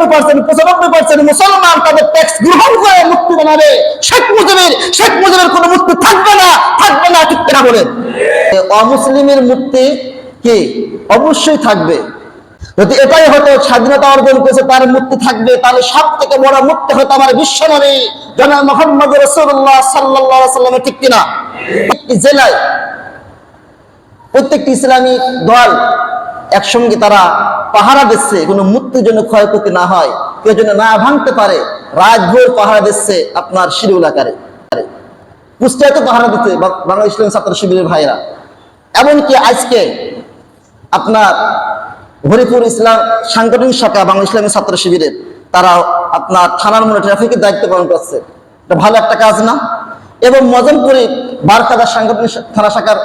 আটানব্বই পার্সেন্ট পঁচানব্বই পার্সেন্ট মুসলমান তাদের ট্যাক্স গ্রহণ করে মুক্তি বানাবে। শেখ মুজিবের শেখ মুজিবের কোনো মুক্তি থাকবে না থাকবে না, ঠিক কিনা বলেন? অমুসলিমের মুক্তি কি? অবশ্যই থাকবে। যদি এটাই হতো, স্বাধীনতা অর্জন করেছে, তার মুক্তি থাকবে, তাহলে সব থেকে বড় মুক্তি হতো আমার বিশ্বনবী জনাব মোহাম্মদ রসুল্লাহ সাল্লাহ সাল্লামের ঠিক কিনা? জেলায় প্রত্যেকটি ইসলামী দল একসঙ্গে তারা পাহারা দিচ্ছে, কোনো মুক্তির জন্য ক্ষয়ক্ষতি না হয়, কেউ যেন না ভাঙতে পারে, রাতভোর পাহারা দিচ্ছে আপনার শিডিউল আকারে। কুষ্টিয়াতে পাহারা দিচ্ছে, বা- বাংলা ইসলাম ছাত্র শিবিরের ভাইরা এমনকি আজকে আপনার হরিপুর ইসলাম সাংগঠনিক শাখা বাংলা ইসলামী ছাত্র শিবিরের, তারা আপনার থানার মনে ট্রাফিকের দায়িত্ব পালন করছে। এটা ভালো একটা কাজ না? এবং মজমপুরি বারকাদা সাংগঠনিক থানা শাখার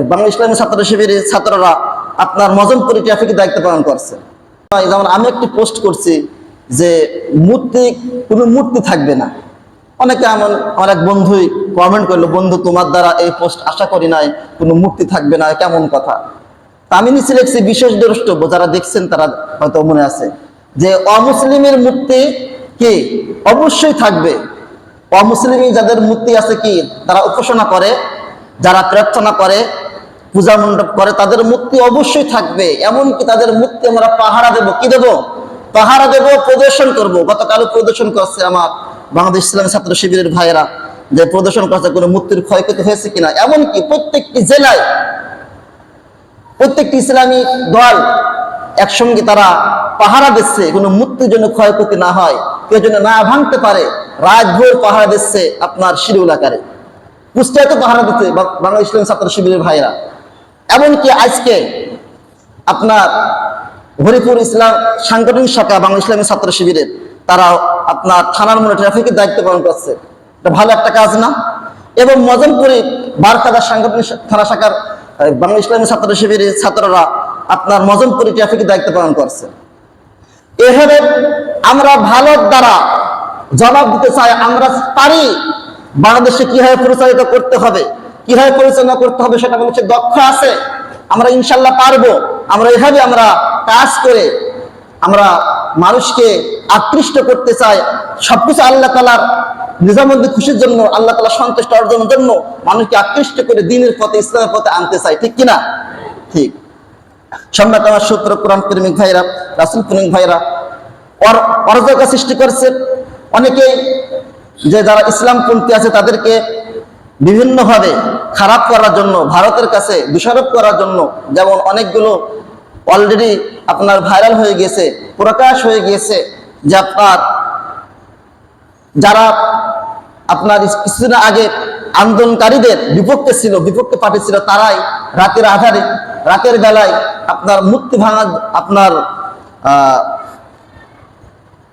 বাংলা ইসলামী ছাত্র শিবিরের ছাত্ররা আপনার মজমপুরি ট্রাফিকের দায়িত্ব পালন করছে। যেমন আমি একটি পোস্ট করছি যে মূর্তি, কোনো মূর্তি থাকবে না। অনেকে এমন, আমার এক বন্ধুই কমেন্ট করল, বন্ধু, তোমার দ্বারা এই পোস্ট আশা করি নাই, কোনো মূর্তি থাকবে না, কেমন কথা? আমি নিচে লিখছি, বিশেষ দ্রষ্টব্য, যারা দেখছেন তারা হয়তো মনে আছে যে অমুসলিমের মূর্তি কি? অবশ্যই থাকবে। অমুসলিমই যাদের মূর্তি আছে কি? তারা উপাসনা করে, যারা প্রার্থনা করে পূজা মণ্ডপ করে, তাদের মূর্তি অবশ্যই থাকবে। এমনকি তাদের মূর্তি আমরা পাহারা দেব। কি দেব? পাহারা দেব, প্রদর্শন করব। গতকালও প্রদর্শন করছে আমার বাংলাদেশ ইসলামী ছাত্র শিবিরের ভাইয়েরা যে প্রদর্শন করছে, কোনো মূর্তির ক্ষয়ক্ষতি হয়েছে কিনা। এমনকি প্রত্যেকটি জেলায় প্রত্যেকটি ইসলামী দল একসঙ্গে তারা পাহারা দিচ্ছে, কোনো মূর্তির জন্য ক্ষয়ক্ষতি না হয়, কেউ যেন না ভাঙতে পারে। রাতভোর পাহারা দিচ্ছে আপনার শিডিউল আকারে। কুষ্টিয়াতে পাহারা দিচ্ছে বাংলাদেশ বাংলা ইসলামী ছাত্র শিবিরের ভাইরা এমনকি আজকে আপনার হরিপুর ইসলাম সাংগঠনিক শাখা বাংলা ইসলামী ছাত্র শিবিরের তারা আপনার থানার মনে ট্রাফিকের দায়িত্ব পালন করছে। এটা ভালো একটা কাজ না? এবং মজমপুরি বারকাদা সাংগঠনিক থানা শাখার বাংলা ইসলামী ছাত্র শিবিরের ছাত্ররা আপনার মজমপুরি ট্রাফিকের দায়িত্ব পালন করছে। এভাবে আমরা ভালোর দ্বারা জবাব দিতে চাই, আমরা পারি বাংলাদেশে কীভাবে পরিচালিত করতে হবে। কীভাবে পরিচালনা করতে হবে সেটা মানুষের দক্ষ আছে, আমরা ইনশাল্লাহ পারব। আমরা এভাবে আমরা কাজ করে আমরা মানুষকে আকৃষ্ট করতে চাই। সবকিছু আল্লাহ তালার নিজামন্দি খুশির জন্য, আল্লাহ তালা সন্তুষ্ট অর্জনের জন্য মানুষকে আকৃষ্ট করে দিনের পথে, ইসলামের পথে আনতে চাই। ঠিক কিনা? ঠিক। সম্রাট আমার সূত্র কোরআন প্রেমিক ভাইরা, রাসুল প্রেমিক ভাইরা, অর, অরাজকতা সৃষ্টি করছে। অনেকেই যে যারা ইসলামপন্থী আছে তাদেরকে বিভিন্নভাবে খারাপ করার জন্য, ভারতের কাছে দোষারোপ করার জন্য যেমন অনেকগুলো অলরেডি আপনার ভাইরাল হয়ে গেছে, প্রকাশ হয়ে গিয়েছে যে আপনার, যারা আপনার কিছুদিন আগে আন্দোলনকারীদের বিপক্ষে ছিল, বিপক্ষে পার্টি ছিল, তারাই রাতের আধারে, রাতের বেলায় আপনার মূর্তি ভাঙা আপনার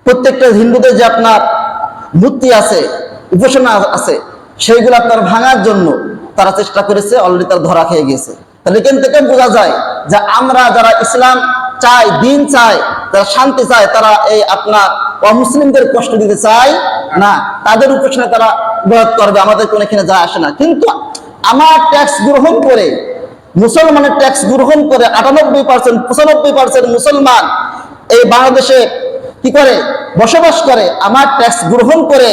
প্রত্যেকটা হিন্দুদের যে আপনার মূর্তি আছে, উপাসনা আছে সেইগুলো আপনার ভাঙার জন্য তারা চেষ্টা করেছে অলরেডি তারা ধরা খেয়ে গেছে তাহলে এখান থেকে বোঝা যায় যে আমরা যারা ইসলাম চাই, দিন চাই, যারা শান্তি চায় তারা এই আপনার অমুসলিমদের কষ্ট দিতে চায় না। তাদের উপাসনা তারা বিরোধ করবে, আমাদের কোনো এখানে যায় আসে না। কিন্তু আমার ট্যাক্স গ্রহণ করে, মুসলমানের ট্যাক্স গ্রহণ করে আটানব্বই পার্সেন্ট পঁচানব্বই পার্সেন্ট মুসলমান এই বাংলাদেশে কি করে, বসবাস করে, আমার ট্যাক্স গ্রহণ করে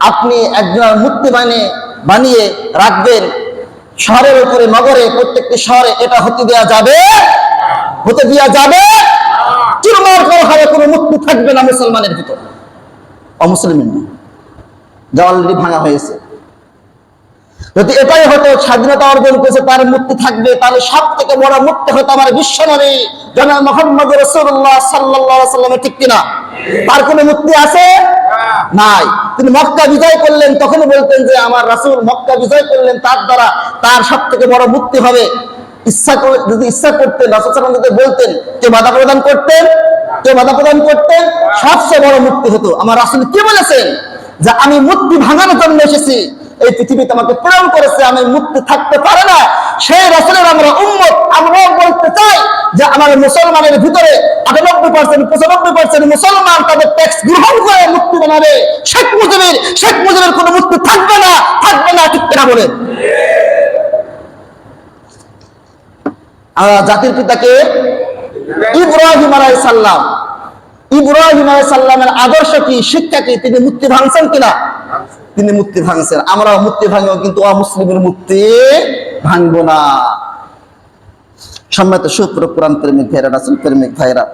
আপনি একজন মূর্তি বানিয়ে বানিয়ে রাখবেন। শহরের উপরে, নগরে, প্রত্যেকটি শহরে এটা হতে দেওয়া যাবে? হতে দেওয়া যাবে? কোনো থাকবে না মুসলমানের ভিতর। অমুসলিমের যা অলরেডি ভাঙা হয়েছে। যদি এটাই হতো, স্বাধীনতা অর্জন করেছে, তার মুক্তি থাকবে, তাহলে সব থেকে বড় মুক্তি হতো আমার বিশ্বনবী জনাব মোহাম্মদ রসুল্লাহ সাল্লাহ সাল্লামের ঠিক কিনা? তার কোনো মুক্তি আছে? নাই। তিনি মক্কা বিজয় করলেন তখন বলতেন যে আমার রাসুল মক্কা বিজয় করলেন, তার দ্বারা তার সব থেকে বড় মুক্তি হবে। ইচ্ছা যদি ইচ্ছা করতেন, রাসুল যদি বলতেন কে বাধা প্রদান করতেন? কে বাধা প্রদান করতেন? সবচেয়ে বড় মুক্তি হতো। আমার রাসুল কি বলেছেন যে, আমি মুক্তি ভাঙানোর জন্য এসেছি। এই পৃথিবীতে আমাকে প্রেরণ করেছে, আমি মুক্তি থাকতে পারে না। সেই রসুলের আমরা উম্মত আমরাও বলতে চাই যে আমার মুসলমানের ভিতরে আটানব্বই পার্সেন্ট পঁচানব্বই পার্সেন্ট মুসলমান তাদের ট্যাক্স গ্রহণ করে মুক্তি বানাবে। শেখ মুজিবের শেখ মুজিবের কোনো মুক্তি থাকবে না থাকবে না, ঠিক কিনা বলেন? জাতির পিতাকে ইব্রাহিম আলাই সাল্লাম ইব্রাহিম আলাই সাল্লামের আদর্শ কি, শিক্ষা কি, তিনি মুক্তি ভাঙছেন কিনা? তিনি মূর্তি ভাঙছেন। আমরা মূর্তি ভাঙবো কিন্তু অমুসলিমের মূর্তি ভাঙবো না। সম্মানিত সুপ্র কোরআন প্রেমিক ভাইরা রাসুল প্রেমিক ভাইরা